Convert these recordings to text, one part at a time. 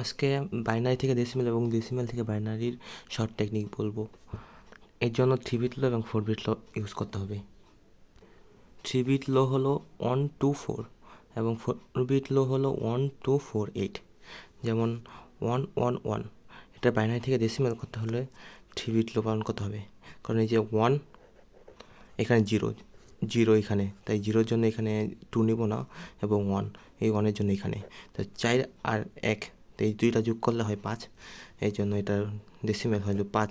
আজকে বাইনারি থেকে ডেসিমেল এবং ডেসিমেল থেকে বাইনারির শর্ট টেকনিক বলব। এর জন্য থ্রি বিট লো এবং ফোর বিট লো ইউজ করতে হবে। থ্রি বিট লো হলো ওয়ান টু ফোর এবং ফোর বিট লো হলো ওয়ান টু ফোর এইট যেমন ওয়ান ওয়ান ওয়ান এটা বাইনারি থেকে ডেসিমেল করতে হলে থ্রি বিট লো পালন করতে হবে। কারণ এই যে ওয়ান এখানে জিরো জিরো এখানে। তাই জিরোর জন্য এখানে টু নিব না এবং ওয়ান এই ওয়ানের জন্য এখানে। তো চার আর এক তো এই দুইটা যোগ করলে হয় পাঁচ। এই জন্য এটার ডেসিমেল হলো পাঁচ।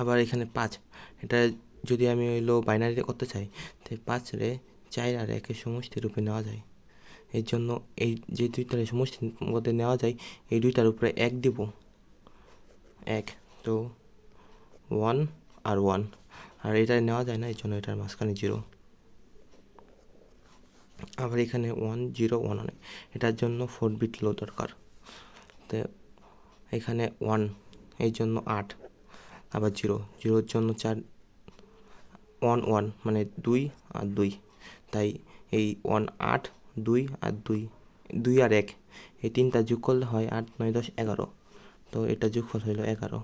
আবার এখানে পাঁচ। এটা যদি আমি হইল বাইনারিতে করতে চাই তাই পাঁচ রে চার আর একের সমষ্টি রূপে নেওয়া যায়। এর জন্য এই যে দুইটার সমষ্টির মধ্যে নেওয়া যায়, এই দুইটার উপরে এক দিব। এক, তো ওয়ান আর ওয়ান আর এটা নেওয়া যায় না এই জন্য এটার মাঝখানে জিরো আবার এখানে ওয়ান জিরো ওয়ান অনেক। এটার জন্য ফোর বিট লো দরকার। তো এখানে ওয়ান এই জন্য আট, আবার জিরো জিরোর জন্য চার ওয়ান ওয়ান মানে দুই আর দুই। তাই এই ওয়ান আট, দুই আর দুই দুই আর এক, এই তিনটা যোগ করলে হয় আট, নয়, দশ, এগারো। তো এটা যোগফল হইল এগারো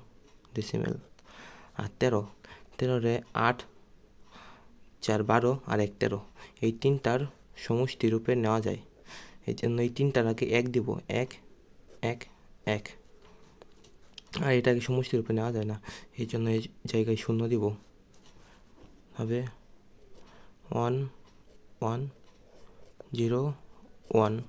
ডেসিমেল আর তেরো, তেরোরে আট, চার, বারো আর এক, তেরো। এই তিনটার সমষ্টি রূপে নেওয়া যায়। এই জন্য এই তিনটার এক দিব। এক এক এক। আর এটাকে সমষ্টি রূপে নেওয়া যায় না। এই জন্য এই জায়গায় শূন্য দিব। হবে ওয়ান ওয়ান জিরো ওয়ান